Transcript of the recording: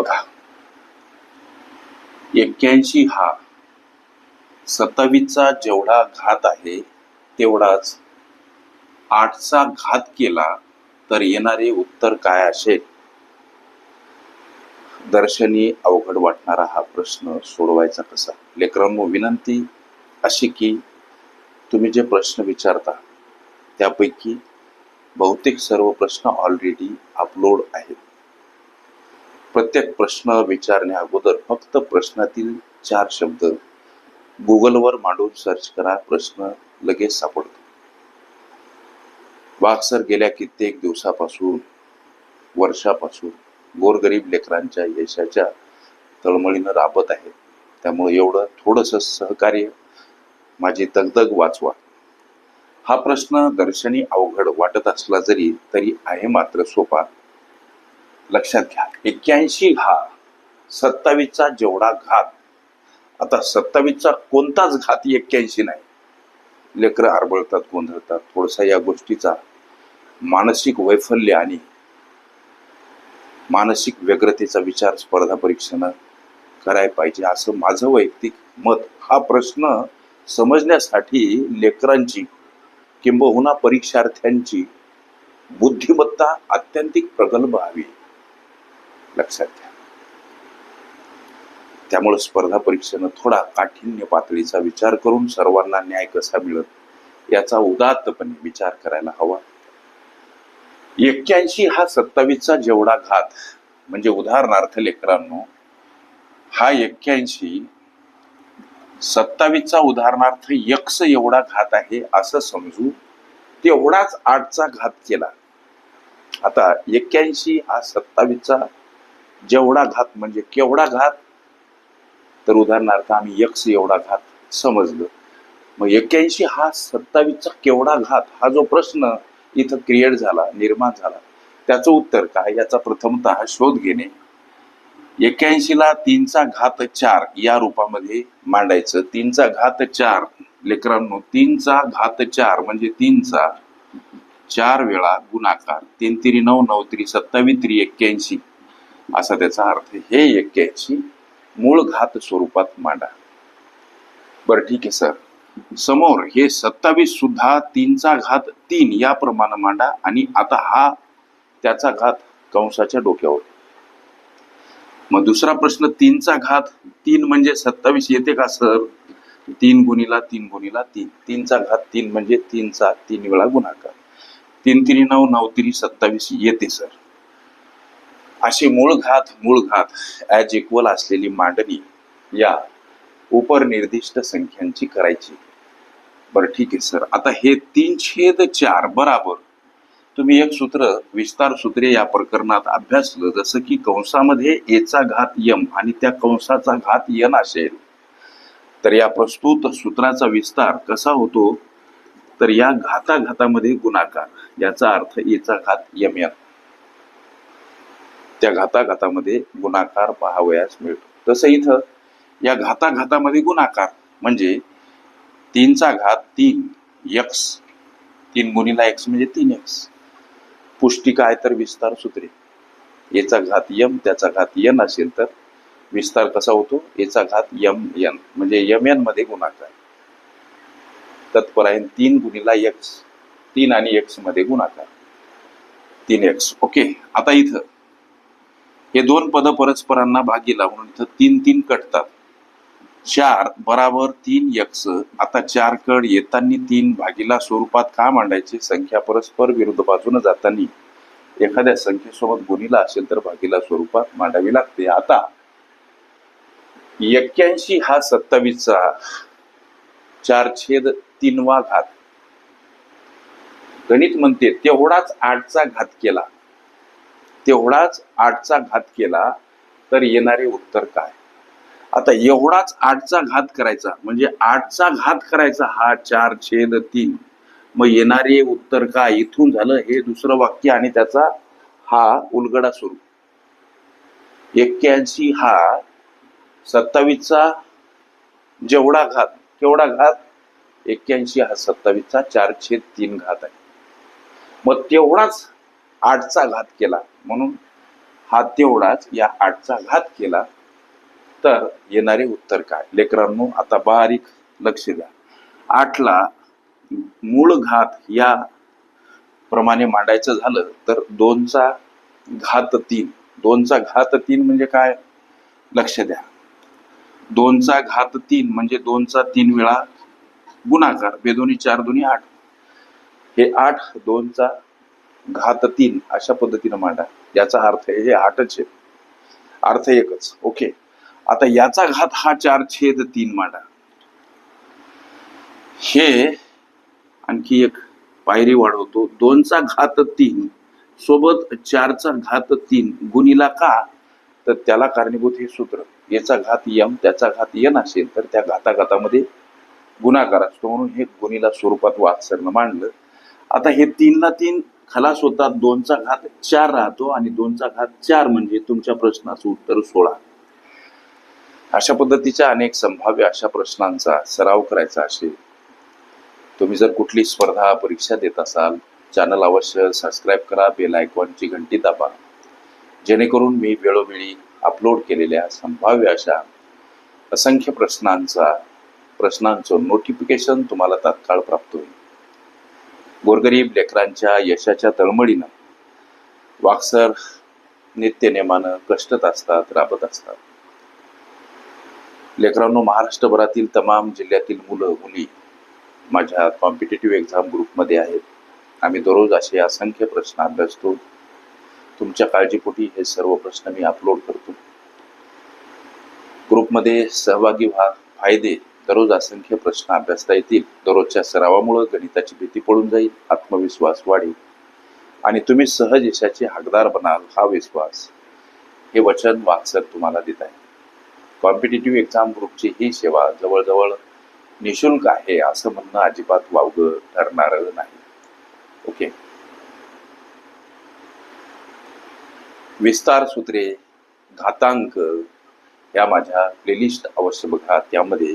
बघा. एक्क्याऐंशी हा सत्तावीसचा जेवढा घात आहे तेवढाच आठचा घात केला तर येणारे उत्तर काय असेल? दर्शनी अवघड वाटणारा हा प्रश्न सोडवायचा कसा? लेकरांनो विनंती अशी की तुम्ही जे प्रश्न विचारता त्यापैकी बहुतेक सर्व प्रश्न ऑलरेडी अपलोड आहेत. प्रत्येक प्रश्न विचारण्या अगोदर फक्त प्रश्नातील चार शब्द गुगलवर मांडून सर्च करा प्रश्न लगेच सापडतो. वागसर गेल्या कित्येक दिवसापासून वर्षापासून गोरगरीब लेकरांच्या यशाच्या तळमळीनं राबत आहेत त्यामुळे एवढं थोडंसं सहकार्य माझी दगदग वाचवा. हा प्रश्न दर्शनी अवघड वाटत असला जरी तरी आहे मात्र सोपा. लक्षात घ्या. एक्क्याऐंशी हा सत्तावीसचा जेवढा घात आता सत्तावीसचा कोणताच घात एक्क्याऐंशी नाही. लेकरं आरबळतात गोंधळतात थोडसा या गोष्टीचा मानसिक वैफल्य आणि मानसिक व्यग्रतेचा विचार स्पर्धा परीक्षेनं करायला पाहिजे. असं माझं वैयक्तिक मत. हा प्रश्न समजण्यासाठी लेकरांची किंबहुना परीक्षार्थ्यांची बुद्धिमत्ता अत्यंतिक प्रगल्भ हवी. लक्षात घ्या. त्यामुळे स्पर्धा परीक्षेनं थोडा काठिण्य पातळीचा विचार करून सर्वांना न्याय कसा मिळत याचा उदात्तपणे विचार करायला हवा. एक्क्याऐंशी हा सत्तावीसचा जेवढा घात म्हणजे उदाहरणार्थ लेकरांनो हा एक्क्याऐंशी सत्तावीसचा उदाहरणार्थ यक्ष एवढा घात आहे असं समजू तेवढाच आठचा घात केला. आता एक्क्याऐंशी हा सत्तावीसचा जेवढा घात म्हणजे केवढा घात? तर उदाहरणार्थ आम्ही यक्ष एवढा घात समजलं. मग एक्क्याऐंशी हा सत्तावीसचा केवढा घात? हा जो प्रश्न इथं क्रिएट झाला निर्माण झाला त्याचं उत्तर काय? याचा प्रथमतः शोध घेणे. एक्क्याऐंशीला तीनचा घात चार या रूपामध्ये मांडायचं. तीनचा घात चार लेकरांनो तीनचा घात चार म्हणजे तीनचा चार वेळा गुणाकार. तीन तिरी नऊ नऊ त्रि सत्तावीस त्रि एक्क्याऐंशी. असा त्याचा अर्थ हे एक्क्याऐंशी मूळ घात स्वरूपात मांडा. बरं ठीक आहे सर. समोर हे सत्तावीस सुद्धा तीनचा घात तीन या प्रमाणे मांडा आणि आता हा त्याचा घात कंसाच्या डोक्यावर. मग दुसरा प्रश्न तीनचा घात तीन म्हणजे सत्तावीस येते का सर? तीन गुणीला तीन गुणीला तीन. तीनचा घात तीन म्हणजे तीनचा तीन वेळा गुणाकार. तीन तिरी नऊ नऊ तिरी सत्तावीस येते सर. असे मूळ घात मूळ घात ॲज इक्वल असलेली मांडणी या उपरनिर्दिष्ट संख्यांची करायची. बरं ठीक आहे सर आता हे तीन छेद चार बराबर. तुम्ही एक सूत्र विस्तार सूत्रे या प्रकरणात अभ्यासलं जसं की कंसामध्ये एचा घात यम आणि त्या कंसाचा घात यन असेल. तर या प्रस्तुत सूत्राचा विस्तार कसा होतो? तर या घाताघातामध्ये गुणाकार याचा अर्थ एचा घात यम यन त्या घाताघातामध्ये गुणाकार पाहावयास मिळतो. तसं इथं या घाताघातामध्ये गुणाकार म्हणजे तीनचा घात तीन यक्स तीन गुणीला एक्स म्हणजे तीन एक्स पुष्टी काय तर विस्तार सूत्रे. याचा घात यम त्याचा घात यन असेल तर विस्तार कसा होतो? याचा घात यम यन म्हणजे यम यनमध्ये गुणाकार. तत्परायण तीन गुणीला एक्स तीन आणि एक्समध्ये गुणाकार. तीन एक्स ओके आता इथं. हे दोन पद परस्परांना भागीला म्हणून इथं तीन तीन कटतात. चार बराबर तीन यक्ष. आता चार कड येताना तीन भागीला स्वरूपात का मांडायचे? संख्या परस्पर विरुद्ध बाजून जाताना एखाद्या संख्येसोबत गुणीला असेल तर भागीला स्वरूपात मांडावी लागते. आता एक्क्याऐंशी हा सत्तावीसचा चार छेद तीनवा घात. गणित म्हणते तेवढाच आठचा घात केला. तेवढाच आठचा घात केला तर येणारे उत्तर काय? आता एवढाच आठचा घात करायचा म्हणजे आठचा घात करायचा हा चार छेद तीन. मग येणारे उत्तर काय? इथून झालं हे दुसरं वाक्य आणि त्याचा हा उलगडा स्वरूप एक्क्याऐंशी हा सत्तावीसचा जेवढा घात केवढा घात? एक्क्याऐंशी हा सत्तावीसचा चार छेद तीन घात आहे. मग तेवढाच आठचा घात केला. म्हणून हा तेवढाच या आठचा घात केला. तर येणारे उत्तर काय? लेकरांनो आता बारीक लक्ष द्या. आठला मूळ घात या प्रमाणे मांडायचं झालं तर दोनचा घात तीन. दोनचा घात तीन म्हणजे काय? लक्ष द्या. दोनचा घात तीन म्हणजे दोनचा तीन वेळा गुणाकार. बेदोनी चार दोन्ही आठ. हे आठ दोनचा घात तीन अशा पद्धतीनं मांडा. याचा अर्थ आहे हे आठच आहे अर्थ एकच. ओके. आता याचा घात हा चार छेद तीन मांडा. हे आणखी एक पायरी वाढवतो. दोनचा घात तीन सोबत चारचा घात तीन गुणीला का? तर त्याला कारणीभूत हे सूत्र. याचा घात यम त्याचा घात यन असेल तर त्या घाताघातामध्ये गुणाकार असतो. म्हणून हे गुणीला स्वरूपात वात्सरनं मांडलं. आता हे तीनला तीन खलास होतात. दोनचा घात चार राहतो आणि दोनचा घात चार म्हणजे तुमच्या प्रश्नाचं उत्तर सोळा. अशा पद्धतीच्या अनेक संभाव्य अशा प्रश्नांचा सराव करायचा असेल तुम्ही जर कुठली स्पर्धा परीक्षा देत असाल चॅनल अवश्य सबस्क्राईब करा बेल आयकॉनची घंटी दाबा. जेणेकरून मी वेळोवेळी अपलोड केलेल्या संभाव्य अशा असंख्य प्रश्नांचा प्रश्नांचं नोटिफिकेशन तुम्हाला तात्काळ प्राप्त होईल. गोरगरीब लेकरांच्या यशाच्या तळमळीनं वाक्सर नित्यनेमानं कष्टत असतात राबत असतात. लेकरांनो महाराष्ट्रभरातील तमाम जिल्ह्यातील मुलं मुली माझ्या कॉम्पिटेटिव्ह एक्झाम ग्रुपमध्ये आहेत. आम्ही दररोज असे असंख्य प्रश्न अभ्यासतो. तुमच्या काळजीपोटी हे सर्व प्रश्न मी अपलोड करतो. ग्रुपमध्ये सहभागी व्हा फायदे दररोज असंख्य प्रश्न अभ्यासता येतील. दररोजच्या सरावामुळे गणिताची भीती पडून जाईल आत्मविश्वास वाढेल. आणि तुम्ही सहज यशाचे हकदार बनाल हा विश्वास. हे वचन वाचक तुम्हाला देत आहे. कॉम्पिटेटिव्ह एक्झाम ग्रुपची ही सेवा जवळजवळ निशुल्क आहे असं म्हणणं अजिबात वावगं ठरणार नाही. ओके. विस्तार सूत्रे घातांक या माझ्या प्लेलिस्ट अवश्य बघा. त्यामध्ये